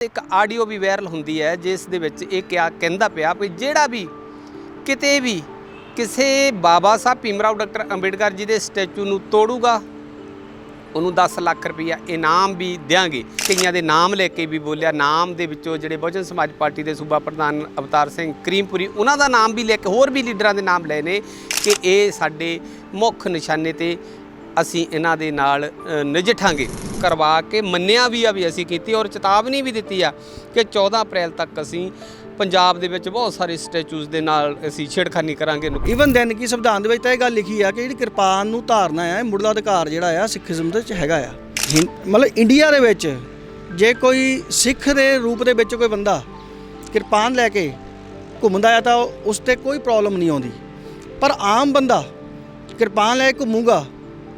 ਇੱਕ ਆਡੀਓ ਵੀ ਵਾਇਰਲ ਹੁੰਦੀ ਹੈ, ਜਿਸ ਦੇ ਵਿੱਚ ਇਹ ਕਿਹਾ ਕਹਿੰਦਾ ਪਿਆ ਵੀ ਜਿਹੜਾ ਵੀ ਕਿਤੇ ਵੀ ਕਿਸੇ ਬਾਬਾ ਸਾਹਿਬ ਭੀਮਰਾਓ ਡਾਕਟਰ ਅੰਬੇਡਕਰ ਜੀ ਦੇ ਸਟੈਚੂ ਨੂੰ ਤੋੜੂਗਾ, ਉਹਨੂੰ 10 ਲੱਖ ਰੁਪਈਆ ਇਨਾਮ ਵੀ ਦਿਆਂਗੇ। ਕਈਆਂ ਦੇ ਨਾਮ ਲੈ ਕੇ ਵੀ ਬੋਲਿਆ, ਨਾਮ ਦੇ ਵਿੱਚੋਂ ਜਿਹੜੇ ਬਹੁਜਨ ਸਮਾਜ ਪਾਰਟੀ ਦੇ ਸੂਬਾ ਪ੍ਰਧਾਨ ਅਵਤਾਰ ਸਿੰਘ ਕਰੀਮਪੁਰੀ, ਉਹਨਾਂ ਦਾ ਨਾਮ ਵੀ ਲੈ ਕੇ ਹੋਰ ਵੀ ਲੀਡਰਾਂ ਦੇ ਨਾਮ ਲਏ ਨੇ ਕਿ ਇਹ ਸਾਡੇ ਮੁੱਖ ਨਿਸ਼ਾਨੇ ਤੇ ਅਸੀਂ ਇਹਨਾਂ ਦੇ ਨਾਲ ਅ, ਨਜਿੱਠਾਂਗੇ। ਕਰਵਾ ਕੇ ਮੰਨਿਆ ਵੀ ਆ ਵੀ ਅਸੀਂ ਕੀਤੀ ਔਰ ਚੇਤਾਵਨੀ ਵੀ ਦਿੱਤੀ ਆ ਕਿ 14 ਅਪ੍ਰੈਲ ਤੱਕ ਅਸੀਂ ਪੰਜਾਬ ਦੇ ਵਿੱਚ ਬਹੁਤ ਸਾਰੇ ਸਟੈਚੂਜ਼ ਦੇ ਨਾਲ ਅਸੀਂ ਛੇੜਖਾਨੀ ਕਰਾਂਗੇ। ਇਵਨ ਦੈਨ ਕੀ ਸੰਵਿਧਾਨ ਦੇ ਵਿੱਚ ਤਾਂ ਇਹ ਗੱਲ ਲਿਖੀ ਆ ਕਿ ਜਿਹੜੀ ਕਿਰਪਾਨ ਨੂੰ ਧਾਰਨਾ ਆ ਮੁੱਢਲਾ ਅਧਿਕਾਰ ਜਿਹੜਾ ਆ ਸਿੱਖੀਜ਼ਮ ਦੇ ਵਿੱਚ ਹੈਗਾ ਆ। ਹਿੰ- ਮਤਲਬ ਇੰਡੀਆ ਦੇ ਵਿੱਚ ਜੇ ਕੋਈ ਸਿੱਖ ਦੇ ਰੂਪ ਦੇ ਵਿੱਚ ਕੋਈ ਬੰਦਾ ਕਿਰਪਾਨ ਲੈ ਕੇ ਘੁੰਮਦਾ ਆ ਤਾਂ ਉਸ ਤੇ ਕੋਈ ਪ੍ਰੋਬਲਮ ਨਹੀਂ ਆਉਂਦੀ। ਪਰ ਆਮ ਬੰਦਾ ਕਿਰਪਾਨ ਲੈ ਕੇ ਘੁੰਮੂਗਾ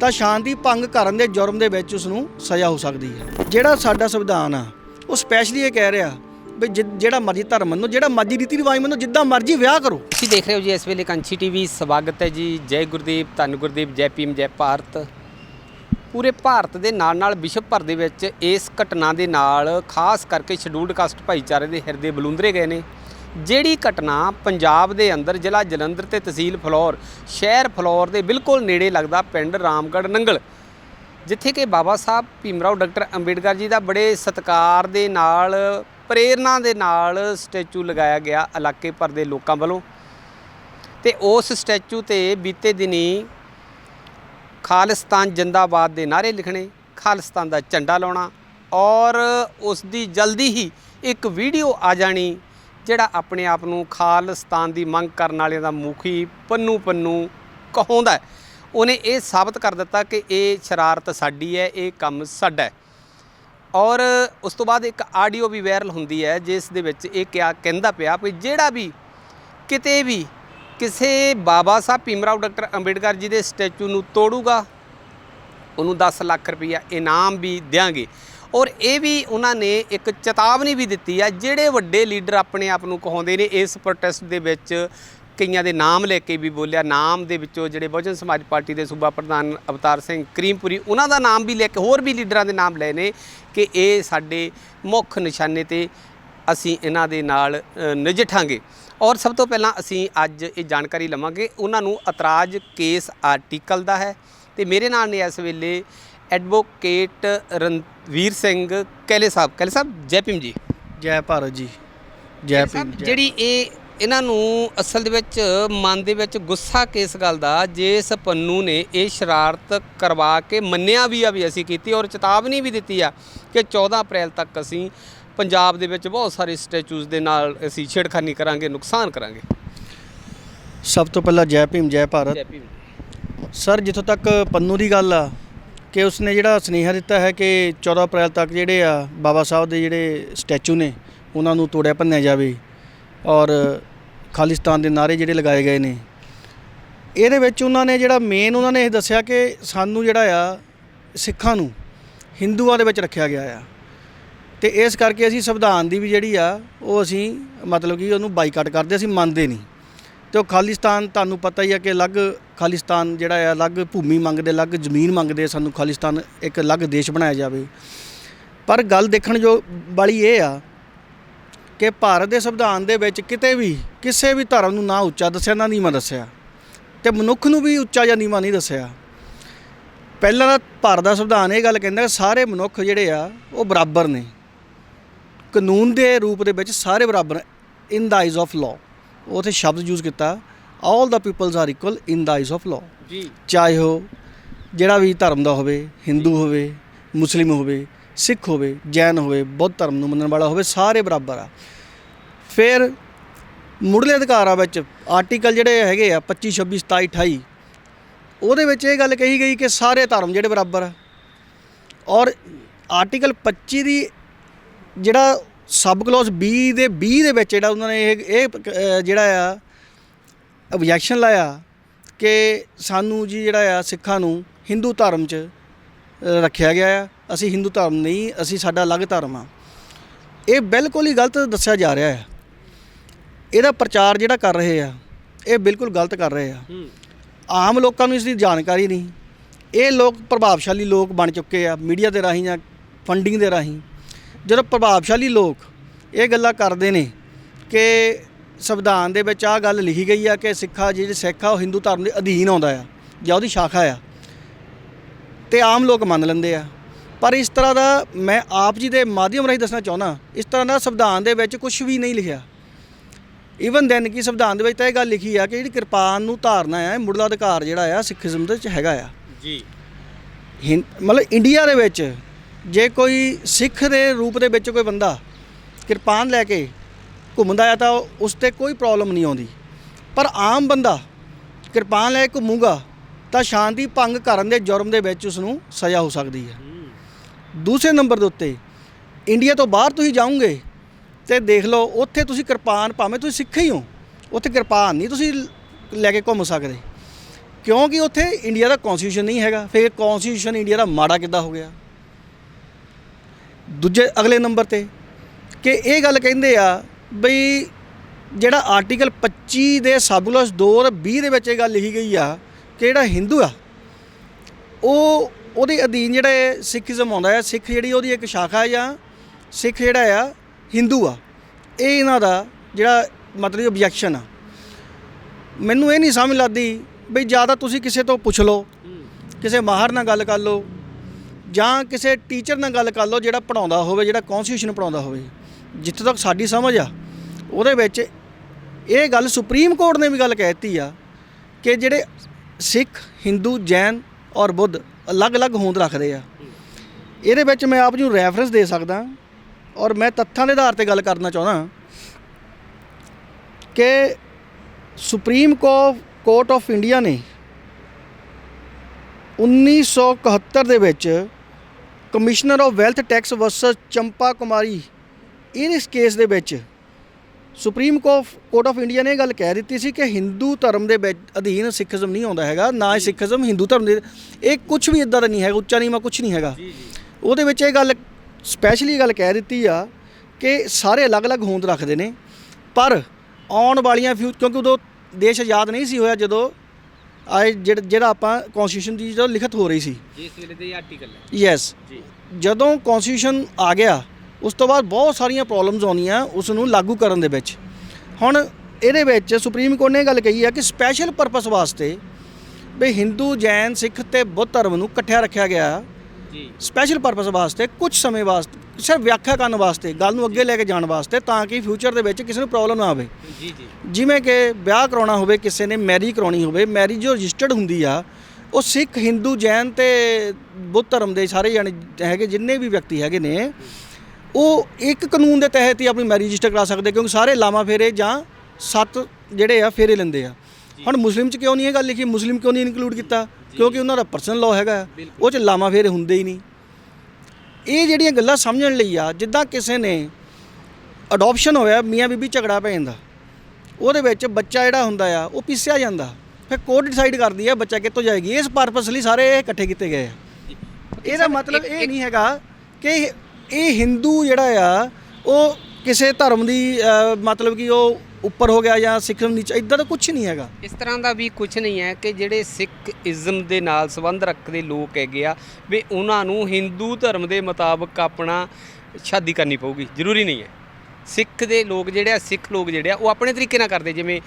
ਤਾਂ ਸ਼ਾਂਤੀ ਭੰਗ ਕਰਨ ਦੇ ਜੁਰਮ ਦੇ ਵਿੱਚ ਉਸ ਨੂੰ ਸਜ਼ਾ ਹੋ ਸਕਦੀ ਹੈ। ਜਿਹੜਾ ਸਾਡਾ ਸੰਵਿਧਾਨ ਆ, ਉਹ ਸਪੈਸ਼ਲੀ ਇਹ ਕਹਿ ਰਿਹਾ ਵੀ ਜਿ- ਜਿਹੜਾ ਮਰਜ਼ੀ ਧਰਮ ਮੰਨੋ, ਜਿਹੜਾ ਮਰਜ਼ੀ ਰੀਤੀ ਰਿਵਾਜ ਮੰਨੋ, ਜਿੱਦਾਂ ਮਰਜ਼ੀ ਵਿਆਹ ਕਰੋ। ਤੁਸੀਂ ਦੇਖ ਰਹੇ ਹੋ ਜੀ, ਇਸ ਵੇਲੇ ਕੰਚੀ ਟੀਵੀ ਸਵਾਗਤ ਹੈ ਜੀ। ਜੈ ਗੁਰਦੀਪ, ਧੰਨ ਗੁਰਦੀਪ, ਜੈ ਭੀਮ, ਜੈ ਭਾਰਤ। ਪੂਰੇ ਭਾਰਤ ਦੇ ਨਾਲ ਨਾਲ ਵਿਸ਼ਵ ਭਰ ਦੇ ਵਿੱਚ ਇਸ ਘਟਨਾ ਦੇ ਨਾਲ, ਖਾਸ ਕਰਕੇ ਸ਼ਡਿਊਲਡ ਕਾਸਟ ਭਾਈਚਾਰੇ ਦੇ ਹਿਰਦੇ ਬਲੂੰਦਰੇ ਗਏ ਨੇ। ਜਿਹੜੀ ਘਟਨਾ ਪੰਜਾਬ ਦੇ ਅੰਦਰ ਜ਼ਿਲ੍ਹਾ ਜਲੰਧਰ ਤੇ ਤਹਿਸੀਲ ਫਲੌਰ, ਸ਼ਹਿਰ ਫਲੌਰ ਦੇ ਬਿਲਕੁਲ ਨੇੜੇ ਲੱਗਦਾ ਪਿੰਡ ਰਾਮਗੜ੍ਹ ਨੰਗਲ। ਜਿੱਥੇ ਕਿ ਬਾਬਾ ਸਾਹਿਬ ਭੀਮਰਾਓ ਡਾਕਟਰ ਅੰਬੇਡਕਰ ਜੀ ਦਾ ਬੜੇ ਸਤਿਕਾਰ ਦੇ ਨਾਲ ਪ੍ਰੇਰਣਾ ਦੇ ਨਾਲ ਸਟੈਚੂ ਲਗਾਇਆ ਗਿਆ ਇਲਾਕੇ ਭਰ ਦੇ ਲੋਕਾਂ ਵੱਲੋਂ। ਤੇ ਉਸ ਸਟੈਚੂ ਤੇ ਬੀਤੇ ਦਿਨੀ ਖਾਲਿਸਤਾਨ ਜਿੰਦਾਬਾਦ ਦੇ ਨਾਰੇ ਲਿਖਣੇ, ਖਾਲਿਸਤਾਨ ਦਾ ਝੰਡਾ ਲਾਉਣਾ ਔਰ ਉਸ ਦੀ ਜਲਦੀ ਹੀ ਇੱਕ ਵੀਡੀਓ ਆ ਜਾਣੀ ਜਿਹੜਾ ਆਪਣੇ ਆਪ ਨੂੰ ਖਾਲਿਸਤਾਨ ਦੀ ਮੰਗ ਕਰਨ ਵਾਲਿਆਂ ਦਾ ਮੁਖੀ ਪੰਨੂ ਪੰਨੂ ਕਹਾਉਂਦਾ ਉਹਨੇ ਇਹ ਸਾਬਤ ਕਰ ਦਿੱਤਾ ਕਿ ਇਹ ਸ਼ਰਾਰਤ ਸਾਡੀ ਹੈ, ਇਹ ਕੰਮ ਸਾਡਾ ਹੈ। ਔਰ ਉਸ ਤੋਂ ਬਾਅਦ ਇੱਕ ਆਡੀਓ ਵੀ ਵਾਇਰਲ ਹੁੰਦੀ ਹੈ, ਜਿਸ ਦੇ ਵਿੱਚ ਇਹ ਕਿਹਾ, ਕਹਿੰਦਾ ਪਿਆ ਵੀ ਜਿਹੜਾ ਵੀ ਕਿਤੇ ਵੀ ਕਿਸੇ ਬਾਬਾ ਸਾਹਿਬ ਭੀਮਰਾਓ ਡਾਕਟਰ ਅੰਬੇਡਕਰ ਜੀ ਦੇ ਸਟੈਚੂ ਨੂੰ ਤੋੜੂਗਾ, ਉਹਨੂੰ 10 ਲੱਖ ਰੁਪਈਆ ਇਨਾਮ ਵੀ ਦਿਆਂਗੇ। ਔਰ ਇਹ ਵੀ ਉਹਨਾਂ ਨੇ ਇੱਕ ਚੇਤਾਵਨੀ ਵੀ ਦਿੱਤੀ ਆ ਜਿਹੜੇ ਵੱਡੇ ਲੀਡਰ ਆਪਣੇ ਆਪ ਨੂੰ ਕਹਾਉਂਦੇ ਨੇ ਇਸ ਪ੍ਰੋਟੈਸਟ ਦੇ ਵਿੱਚ ਕਈਆਂ ਦੇ ਨਾਮ ਲੈ ਕੇ ਵੀ ਬੋਲਿਆ ਨਾਮ ਦੇ ਵਿੱਚੋਂ ਜਿਹੜੇ ਬਹੁਜਨ ਸਮਾਜ ਪਾਰਟੀ ਦੇ ਸੂਬਾ ਪ੍ਰਧਾਨ ਅਵਤਾਰ ਸਿੰਘ ਕਰੀਮਪੁਰੀ ਉਹਨਾਂ ਦਾ ਨਾਮ ਵੀ ਲੈ ਕੇ ਹੋਰ ਵੀ ਲੀਡਰਾਂ ਦੇ ਨਾਮ ਲਏ ਨੇ ਕਿ ਇਹ ਸਾਡੇ ਮੁੱਖ ਨਿਸ਼ਾਨੇ ਤੇ ਅਸੀਂ ਇਹਨਾਂ ਦੇ ਨਾਲ ਅ, ਨਜਿੱਠਾਂਗੇ। ਔਰ ਸਭ ਤੋਂ ਪਹਿਲਾਂ ਅਸੀਂ ਅੱਜ ਇਹ ਜਾਣਕਾਰੀ ਲਵਾਂਗੇ ਉਹਨਾਂ ਨੂੰ ਇਤਰਾਜ਼ ਕੇਸ ਆਰਟੀਕਲ ਦਾ ਹੈ ਤੇ ਮੇਰੇ ਨਾਲ ਨੇ ਇਸ ਵੇਲੇ ਐਡਵੋਕੇਟ ਰਣਵੀਰ ਸਿੰਘ ਕੈਲੇ ਸਾਹਿਬ ਕੈਲੇ ਸਾਹਿਬ ਜੈ ਭੀਮ ਜੀ। ਜੈ ਭਾਰਤ ਜੀ ਜੈ ਭੀਮ ਜੈ ਜਿਹੜੀ ਇਹ ਇਹਨਾਂ ਨੂੰ ਅਸਲ ਦੇ ਵਿੱਚ ਮਨ ਦੇ ਵਿੱਚ ਗੁੱਸਾ ਕਿਸ ਗੱਲ ਦਾ ਜਿਸ ਪੰਨੂ ਨੇ ਇਹ ਸ਼ਰਾਰਤ ਕਰਵਾ ਕੇ ਮੰਨਿਆ ਵੀ ਆ ਵੀ ਅਸੀਂ ਕੀਤੀ ਔਰ ਚੇਤਾਵਨੀ ਵੀ ਦਿੱਤੀ ਆ ਕਿ 14 ਅਪ੍ਰੈਲ ਤੱਕ ਅਸੀਂ ਪੰਜਾਬ ਦੇ ਵਿੱਚ ਬਹੁਤ ਸਾਰੇ ਸਟੈਚੂਜ਼ ਦੇ ਨਾਲ ਅਸੀਂ ਛੇੜਖਾਨੀ ਕਰਾਂਗੇ ਨੁਕਸਾਨ ਕਰਾਂਗੇ। ਸਭ ਤੋਂ ਪਹਿਲਾਂ ਜੈ ਭੀਮ ਜੈ ਭਾਰਤ। ਜੈ ਭੀਮ ਸਰ ਜਿੱਥੋਂ ਤੱਕ ਪੰਨੂ ਦੀ ਗੱਲ ਆ ਕਿ ਉਸਨੇ ਜਿਹੜਾ ਸੁਨੇਹਾ ਦਿੱਤਾ ਹੈ ਕਿ 14 ਅਪ੍ਰੈਲ ਤੱਕ ਜਿਹੜੇ ਆ ਬਾਬਾ ਸਾਹਿਬ ਦੇ ਜਿਹੜੇ ਸਟੈਚੂ ਨੇ, ਉਹਨਾਂ ਨੂੰ ਤੋੜਿਆ ਭੰਨਿਆ ਜਾਵੇ ਔਰ ਖਾਲਿਸਤਾਨ ਦੇ ਨਾਰੇ ਜਿਹੜੇ ਲਗਾਏ ਗਏ ਨੇ। ਇਹਦੇ ਵਿੱਚ ਉਹਨਾਂ ਨੇ ਜਿਹੜਾ ਮੇਨ ਉਹਨਾਂ ਨੇ ਇਹ ਦੱਸਿਆ ਕਿ ਸਾਨੂੰ ਜਿਹੜਾ ਆ ਸਿੱਖਾਂ ਨੂੰ ਹਿੰਦੂਆਂ ਦੇ ਵਿੱਚ ਰੱਖਿਆ ਗਿਆ ਆ। ਤੇ ਇਸ ਕਰਕੇ ਅਸੀਂ ਸੰਵਿਧਾਨ ਦੀ ਵੀ ਜਿਹੜੀ ਆ, ਉਹ ਅਸੀਂ ਮਤਲਬ ਕਿ ਉਹਨੂੰ ਬਾਈਕਾਟ ਕਰਦੇ, ਅਸੀਂ ਮੰਨਦੇ ਨਹੀਂ। ਤੇ ਉਹ ਖਾਲਿਸਤਾਨ ਤੁਹਾਨੂੰ ਪਤਾ ਹੀ ਆ ਕਿ ਅਲੱਗ ਖਾਲਿਸਤਾਨ ਜਿਹੜਾ ਆ, ਅਲੱਗ ਭੂਮੀ ਮੰਗਦੇ, ਅਲੱਗ ਜ਼ਮੀਨ ਮੰਗਦੇ ਸਾਨੂੰ ਖਾਲਿਸਤਾਨ, ਇੱਕ ਅਲੱਗ ਦੇਸ਼ ਬਣਾਇਆ ਜਾਵੇ। ਪਰ ਗੱਲ ਦੇਖਣ ਜੋ ਵਾਲੀ ਇਹ ਆ ਕਿ ਭਾਰਤ ਦੇ ਸੰਵਿਧਾਨ ਦੇ ਵਿੱਚ ਕਿਤੇ ਵੀ, ਕਿਸੇ ਵੀ ਧਰਮ ਨੂੰ ਨਾ ਉੱਚਾ ਦੱਸਿਆ, ਨਾ ਨੀਵਾਂ ਦੱਸਿਆ। ਤੇ ਮਨੁੱਖ ਨੂੰ ਵੀ ਉੱਚਾ ਜਾਂ ਨੀਵਾਂ ਨਹੀਂ ਦੱਸਿਆ। ਪਹਿਲਾਂ ਤਾਂ ਭਾਰਤ ਦਾ ਸੰਵਿਧਾਨ ਇਹ ਗੱਲ ਕਹਿੰਦਾ ਸਾਰੇ ਮਨੁੱਖ ਜਿਹੜੇ ਆ, ਉਹ ਬਰਾਬਰ ਨੇ। ਕਾਨੂੰਨ ਦੇ ਰੂਪ ਦੇ ਵਿੱਚ ਸਾਰੇ ਬਰਾਬਰ in the eyes of law ਉਥੇ ਸ਼ਬਦ ਯੂਜ਼ ਕੀਤਾ all the peoples are equal in the eyes of law ਜੀ। ਚਾਹੇ ਉਹ ਜਿਹੜਾ ਵੀ ਧਰਮ ਦਾ ਹੋਵੇ ਹਿੰਦੂ ਹੋਵੇ ਮੁਸਲਿਮ ਹੋਵੇ ਸਿੱਖ ਹੋਵੇ ਜੈਨ ਹੋਵੇ ਬੁੱਧ ਧਰਮ ਨੂੰ ਮੰਨਣ ਵਾਲਾ ਹੋਵੇ ਸਾਰੇ ਬਰਾਬਰ ਆ। ਫਿਰ ਮੁੱਢਲੇ ਅਧਿਕਾਰਾਂ ਵਿੱਚ ਆਰਟੀਕਲ ਜਿਹੜੇ ਹੈਗੇ ਆ 25 26 27 28 ਉਹਦੇ ਵਿੱਚ ਇਹ ਗੱਲ ਕਹੀ ਗਈ ਕਿ ਸਾਰੇ ਧਰਮ ਜਿਹੜੇ ਬਰਾਬਰ ਆ। ਔਰ ਆਰਟੀਕਲ 25 ਦੀ ਜਿਹੜਾ ਸਬ ਕਲੌਜ਼ 20 ਦੇ 20 ਦੇ ਵਿੱਚ ਜਿਹੜਾ ਉਹਨਾਂ ਨੇ ਇਹ ਇਹ ਜਿਹੜਾ ਆ ਆਬਜੈਕਸ਼ਨ ਲਾਇਆ ਕਿ ਸਾਨੂੰ ਜੀ ਜਿਹੜਾ ਆ ਸਿੱਖਾਂ ਨੂੰ ਹਿੰਦੂ ਧਰਮ 'ਚ ਰੱਖਿਆ ਗਿਆ ਆ। ਅਸੀਂ ਹਿੰਦੂ ਧਰਮ ਨਹੀਂ ਅਸੀਂ ਸਾਡਾ ਅਲੱਗ ਧਰਮ ਆ। ਇਹ ਬਿਲਕੁਲ ਹੀ ਗਲਤ ਦੱਸਿਆ ਜਾ ਰਿਹਾ ਹੈ ਇਹਦਾ ਪ੍ਰਚਾਰ ਜਿਹੜਾ ਕਰ ਰਹੇ ਆ ਇਹ ਬਿਲਕੁਲ ਗਲਤ ਕਰ ਰਹੇ ਆ। ਆਮ ਲੋਕਾਂ ਨੂੰ ਇਸ ਦੀ ਜਾਣਕਾਰੀ ਨਹੀਂ। ਇਹ ਲੋਕ ਪ੍ਰਭਾਵਸ਼ਾਲੀ ਲੋਕ ਬਣ ਚੁੱਕੇ ਆ ਮੀਡੀਆ ਦੇ ਰਾਹੀਂ ਜਾਂ ਫੰਡਿੰਗ ਦੇ ਰਾਹੀਂ। ਜਦੋਂ ਪ੍ਰਭਾਵਸ਼ਾਲੀ ਲੋਕ ਇਹ ਗੱਲਾਂ ਕਰਦੇ ਨੇ ਕਿ ਸੰਵਿਧਾਨ ਦੇ ਵਿੱਚ ਆਹ ਗੱਲ ਲਿਖੀ ਗਈ ਆ ਕਿ ਸਿੱਖਾ ਜਿਹੜੇ ਸਿੱਖ ਆ ਉਹ ਹਿੰਦੂ ਧਰਮ ਦੇ ਅਧੀਨ ਆਉਂਦਾ ਆ ਜਾਂ ਉਹਦੀ ਸ਼ਾਖਾ ਆ ਤੇ ਆਮ ਲੋਕ ਮੰਨ ਲੈਂਦੇ ਆ। ਪਰ ਇਸ ਤਰ੍ਹਾਂ ਦਾ ਮੈਂ ਆਪ ਜੀ ਦੇ ਮਾਧਿਅਮ ਰਾਹੀਂ ਦੱਸਣਾ ਚਾਹੁੰਦਾ ਇਸ ਤਰ੍ਹਾਂ ਦਾ ਸੰਵਿਧਾਨ ਦੇ ਵਿੱਚ ਕੁਝ ਵੀ ਨਹੀਂ ਲਿਖਿਆ। ਈਵਨ ਦੈਨ ਕਿ ਸੰਵਿਧਾਨ ਦੇ ਵਿੱਚ ਤਾਂ ਇਹ ਗੱਲ ਲਿਖੀ ਆ ਕਿ ਜਿਹੜੀ ਕਿਰਪਾਨ ਨੂੰ ਧਾਰਨਾ ਆ ਇਹ ਮੁੱਢਲਾ ਅਧਿਕਾਰ ਜਿਹੜਾ ਆ ਸਿੱਖੀਜ਼ਮ ਦੇ ਵਿੱਚ ਹੈਗਾ ਆ। ਜੀ। ਮਤਲਬ ਇੰਡੀਆ ਦੇ ਵਿੱਚ ਜੇ ਕੋਈ ਸਿੱਖ ਦੇ ਰੂਪ ਦੇ ਵਿੱਚ ਕੋਈ ਬੰਦਾ ਕਿਰਪਾਨ ਲੈ ਕੇ ਘੁੰਮਦਾ ਆ ਤਾਂ ਉਸ ਤੇ ਕੋਈ ਪ੍ਰੋਬਲਮ ਨਹੀਂ ਆਉਂਦੀ। ਪਰ ਆਮ ਬੰਦਾ ਕਿਰਪਾਨ ਲੈ ਕੇ ਘੁੰਮੂਗਾ ਤਾਂ ਸ਼ਾਂਤੀ ਭੰਗ ਕਰਨ ਦੇ ਜੁਰਮ ਦੇ ਵਿੱਚ ਉਸ ਨੂੰ ਸਜ਼ਾ ਹੋ ਸਕਦੀ ਹੈ। ਦੂਸਰੇ ਨੰਬਰ ਦੇ ਉੱਤੇ ਇੰਡੀਆ ਤੋਂ ਬਾਹਰ ਤੁਸੀਂ ਜਾਓਗੇ ਤੇ ਦੇਖ ਲਓ, ਉੱਥੇ ਤੁਸੀਂ ਕਿਰਪਾਨ ਭਾਵੇਂ ਤੁਸੀਂ ਸਿੱਖ ਹੀ ਹੋ, ਉੱਥੇ ਕਿਰਪਾਨ ਨਹੀਂ ਤੁਸੀਂ ਲੈ ਕੇ ਘੁੰਮ ਸਕਦੇ। ਕਿਉਂਕਿ ਉੱਥੇ ਇੰਡੀਆ ਦਾ ਕਨਸਟੀਟਿਊਸ਼ਨ ਨਹੀਂ ਹੈਗਾ। ਫਿਰ ਕਨਸਟੀਟਿਊਸ਼ਨ ਇੰਡੀਆ ਦਾ ਮਾੜਾ ਕਿੱਦਾਂ ਹੋ ਗਿਆ? ਦੂਜੇ ਅਗਲੇ ਨੰਬਰ ਤੇ ਕਿ ਇਹ ਗੱਲ ਕਹਿੰਦੇ ਆ ਬਈ ਜਿਹੜਾ ਆਰਟੀਕਲ 25 ਦੇ ਸਾਬੂਲਸ 2 ਔਰ 20 ਦੇ ਵਿੱਚ ਇਹ ਗੱਲ ਲਿਖੀ ਗਈ ਆ ਕਿ ਜਿਹੜਾ ਹਿੰਦੂ ਆ ਉਹ ਉਹਦੇ ਅਧੀਨ ਜਿਹੜਾ ਸਿੱਖੀਜ਼ਮ ਆਉਂਦਾ ਹੈ ਸਿੱਖ ਜਿਹੜੀ ਉਹਦੀ ਇੱਕ ਸ਼ਾਖਾ ਜਾਂ ਸਿੱਖ ਜਿਹੜਾ ਆ ਹਿੰਦੂ ਆ ਇਹ ਇਹਨਾਂ ਦਾ ਜਿਹੜਾ ਮਤਲਬ ਆਬਜੈਕਸ਼ਨ ਆ। ਮੈਨੂੰ ਇਹ ਨਹੀਂ ਸਮਝ ਲੱਗਦੀ ਬਈ ਜ਼ਿਆਦਾ ਤੁਸੀਂ ਕਿਸੇ ਤੋਂ ਪੁੱਛ ਲਓ ਕਿਸੇ ਮਾਹਰ ਨਾਲ ਗੱਲ ਕਰ ਲਓ ਜਾਂ ਕਿਸੇ ਟੀਚਰ ਨਾਲ ਗੱਲ ਕਰ ਲਓ ਜਿਹੜਾ ਪੜਾਉਂਦਾ ਹੋਵੇ, ਜਿਹੜਾ ਕਨਸਟੀਟਿਊਸ਼ਨ ਪੜਾਉਂਦਾ ਹੋਵੇ। ਜਿੱਥੇ ਤੱਕ ਸਾਡੀ ਸਮਝ ਆ, ਉਹਦੇ ਵਿੱਚ ਇਹ ਗੱਲ ਸੁਪਰੀਮ ਕੋਰਟ ਨੇ ਵੀ ਗੱਲ ਕਹਿ ਦਿੱਤੀ ਆ ਕਿ ਜਿਹੜੇ ਸਿੱਖ, ਹਿੰਦੂ, ਜੈਨ ਔਰ ਬੁੱਧ ਅਲੱਗ-ਅਲੱਗ ਹੋਂਦ ਰੱਖਦੇ ਆ। ਇਹਦੇ ਵਿੱਚ ਮੈਂ ਆਪ ਨੂੰ ਰੈਫਰੈਂਸ ਦੇ ਸਕਦਾ ਔਰ ਮੈਂ ਤੱਥਾਂ ਦੇ ਆਧਾਰ ਤੇ ਗੱਲ ਕਰਨਾ ਚਾਹੁੰਦਾ ਕਿ ਸੁਪਰੀਮ ਕੋਰਟ ਆਫ ਇੰਡੀਆ ਨੇ 1971 ਦੇ ਵਿੱਚ commissioner of wealth tax versus Champa Kumari ਇਸ ਕੇਸ ਦੇ ਵਿੱਚ ਸੁਪਰੀਮ ਕੋਰਟ ਆਫ ਇੰਡੀਆ ਨੇ ਇਹ ਗੱਲ ਕਹਿ ਦਿੱਤੀ ਸੀ ਕਿ ਹਿੰਦੂ ਧਰਮ ਦੇ ਅਧੀਨ ਸਿੱਖੀਜ਼ਮ ਨਹੀਂ ਆਉਂਦਾ ਹੈਗਾ ਨਾ ਹੀ ਸਿੱਖੀਜ਼ਮ ਹਿੰਦੂ ਧਰਮ ਦੇ ਇਹ ਕੁਝ ਵੀ ਇਦਾਂ ਦਾ ਨਹੀਂ ਹੈਗਾ ਉੱਚਾ ਨੀਵਾਂ ਕੁਝ ਨਹੀਂ ਹੈਗਾ। ਉਹਦੇ ਵਿੱਚ ਇਹ ਗੱਲ ਸਪੈਸ਼ਲੀ ਗੱਲ ਕਹਿ ਦਿੱਤੀ ਆ ਕਿ ਸਾਰੇ ਅਲੱਗ-ਅਲੱਗ ਹੋਂਦ ਰੱਖਦੇ ਨੇ ਪਰ ਆਉਣ ਵਾਲੀਆਂ ਫਿਊ ਕਿਉਂਕਿ ਉਦੋਂ ਦੇਸ਼ ਆਜ਼ਾਦ ਨਹੀਂ ਸੀ ਹੋਇਆ ਜਦੋਂ ਆਏ ਜਿਹੜਾ ਜਿਹੜਾ ਆਪਾਂ ਕਨਸਟੀਟਿਊਸ਼ਨ ਦੀ ਜਦੋਂ ਲਿਖਤ ਹੋ ਰਹੀ ਸੀ। ਜਿਸ ਵੇਲੇ ਦੇ ਆਰਟੀਕਲ ਹੈ। ਯੈਸ ਜੀ। ਜਦੋਂ ਕਨਸਟੀਟਿਊਸ਼ਨ ਆ ਗਿਆ ਉਸ ਤੋਂ ਬਾਅਦ ਬਹੁਤ ਸਾਰੀਆਂ ਪ੍ਰੋਬਲਮਸ ਆਉਂਦੀਆਂ ਉਸ ਨੂੰ ਲਾਗੂ ਕਰਨ ਦੇ ਵਿੱਚ। ਹੁਣ ਇਹਦੇ ਵਿੱਚ ਸੁਪਰੀਮ ਕੋਰਟ ਨੇ ਇਹ ਗੱਲ ਕਹੀ ਹੈ ਕਿ ਸਪੈਸ਼ਲ ਪਰਪਸ ਵਾਸਤੇ ਵੀ ਹਿੰਦੂ ਜੈਨ ਸਿੱਖ ਤੇ ਬੁੱਧ ਧਰਮ ਨੂੰ ਇਕੱਠਿਆ ਰੱਖਿਆ ਗਿਆ। ਜੀ। ਸਪੈਸ਼ਲ ਪਰਪਸ ਵਾਸਤੇ ਕੁਝ ਸਮੇਂ ਵਾਸਤੇ ਸਿਰਫ ਵਿਆਖਿਆ ਕਰਨ ਵਾਸਤੇ ਗੱਲ ਨੂੰ ਅੱਗੇ ਲੈ ਕੇ ਜਾਣ ਵਾਸਤੇ ਤਾਂ ਕਿ ਫਿਊਚਰ ਦੇ ਵਿੱਚ ਕਿਸੇ ਨੂੰ ਪ੍ਰੋਬਲਮ ਨਾ ਆਵੇ। ਜੀ ਜੀ। ਜਿਵੇਂ ਕਿ ਵਿਆਹ ਕਰਾਉਣਾ ਹੋਵੇ ਕਿਸੇ ਨੇ ਮੈਰਿਜ ਕਰਾਉਣੀ ਹੋਵੇ ਮੈਰਿਜ ਜੋ ਰਜਿਸਟਰਡ ਹੁੰਦੀ ਆ ਉਹ ਸਿੱਖ ਹਿੰਦੂ ਜੈਨ ਤੇ ਬੁੱਧ ਧਰਮ ਦੇ ਸਾਰੇ ਜਾਣੇ ਹੈਗੇ ਜਿੰਨੇ ਵੀ ਵਿਅਕਤੀ ਹੈਗੇ ਨੇ ਉਹ ਇੱਕ ਕਾਨੂੰਨ ਦੇ ਤਹਿਤ ਹੀ ਆਪਣੀ ਮੈਰਿਜ ਰਜਿਸਟਰ ਕਰਾ ਸਕਦੇ ਕਿਉਂਕਿ ਸਾਰੇ ਲਾਮਾ ਫੇਰੇ ਜਾਂ ਸੱਤ ਜਿਹੜੇ ਆ ਫੇਰੇ ਲੈਂਦੇ ਆ। ਹੁਣ ਮੁਸਲਿਮ ਚ ਕਿਉਂ ਨਹੀਂ ਇਹ ਗੱਲ ਲਿਖੀ? ਮੁਸਲਿਮ ਕਿਉਂ ਨਹੀਂ ਇਨਕਲੂਡ ਕੀਤਾ? ਕਿਉਂਕਿ ਉਹਨਾਂ ਦਾ ਪਰਸਨਲ ਲਾਅ ਹੈਗਾ। ਉਹ ਚ ਲਾਮਾ ਫੇਰੇ ਹੁੰਦੇ ਹੀ ਨਹੀਂ। ਇਹ ਜਿਹੜੀਆਂ ਗੱਲਾਂ ਸਮਝਣ ਲਈ ਆ ਜਿੱਦਾਂ ਕਿਸੇ ਨੇ ਅਡਾਪਸ਼ਨ ਹੋਇਆ ਮੀਆਂ ਬੀਬੀ ਝਗੜਾ ਪੈ ਜਾਂਦਾ। ਉਹਦੇ ਵਿੱਚ ਬੱਚਾ ਜਿਹੜਾ ਹੁੰਦਾ ਆ ਉਹ ਪਿੱਸਿਆ ਜਾਂਦਾ। ਫਿਰ ਕੋਰਟ ਡਿਸਾਈਡ ਕਰਦੀ ਆ ਬੱਚਾ ਕਿੱਥੋਂ ਜਾਏਗੀ। ਇਸ ਪਰਪਸ ਲਈ ਸਾਰੇ ਇਹ ਇਕੱਠੇ ਕੀਤੇ ਗਏ ਆ। ਇਹਦਾ ਮਤਲਬ ਇਹ ਨਹੀਂ ਹੈਗਾ ਕਿ ਇਹ ਹਿੰਦੂ ਜਿਹੜਾ ਆ ਉਹ ਕਿਸੇ ਧਰਮ ਦੀ ਮਤਲਬ ਕਿ ਉਹ ਉੱਪਰ ਹੋ ਗਿਆ ਜਾਂ ਸਿੱਖਮ ਨੀਚੇ ਇਦਾਂ ਦਾ ਕੁਝ ਨਹੀਂ ਹੈਗਾ। ਇਸ ਤਰ੍ਹਾਂ ਦਾ ਵੀ ਕੁਝ ਨਹੀਂ ਹੈ ਕਿ ਜਿਹੜੇ ਸਿੱਖ ਇਜ਼ਮ ਦੇ ਨਾਲ ਸੰਬੰਧ ਰੱਖਦੇ ਲੋਕ ਹੈਗੇ ਆ ਵੀ ਉਹਨਾਂ ਨੂੰ ਹਿੰਦੂ ਧਰਮ ਦੇ ਮੁਤਾਬਕ ਆਪਣਾ ਸ਼ਾਦੀ ਕਰਨੀ ਪਊਗੀ ਜ਼ਰੂਰੀ ਨਹੀਂ ਹੈ। ਸਿੱਖ ਦੇ ਲੋਕ ਜਿਹੜੇ ਆ ਸਿੱਖ ਲੋਕ ਜਿਹੜੇ ਆ ਉਹ ਆਪਣੇ ਤਰੀਕੇ ਨਾਲ ਕਰਦੇ ਜਿਵੇਂ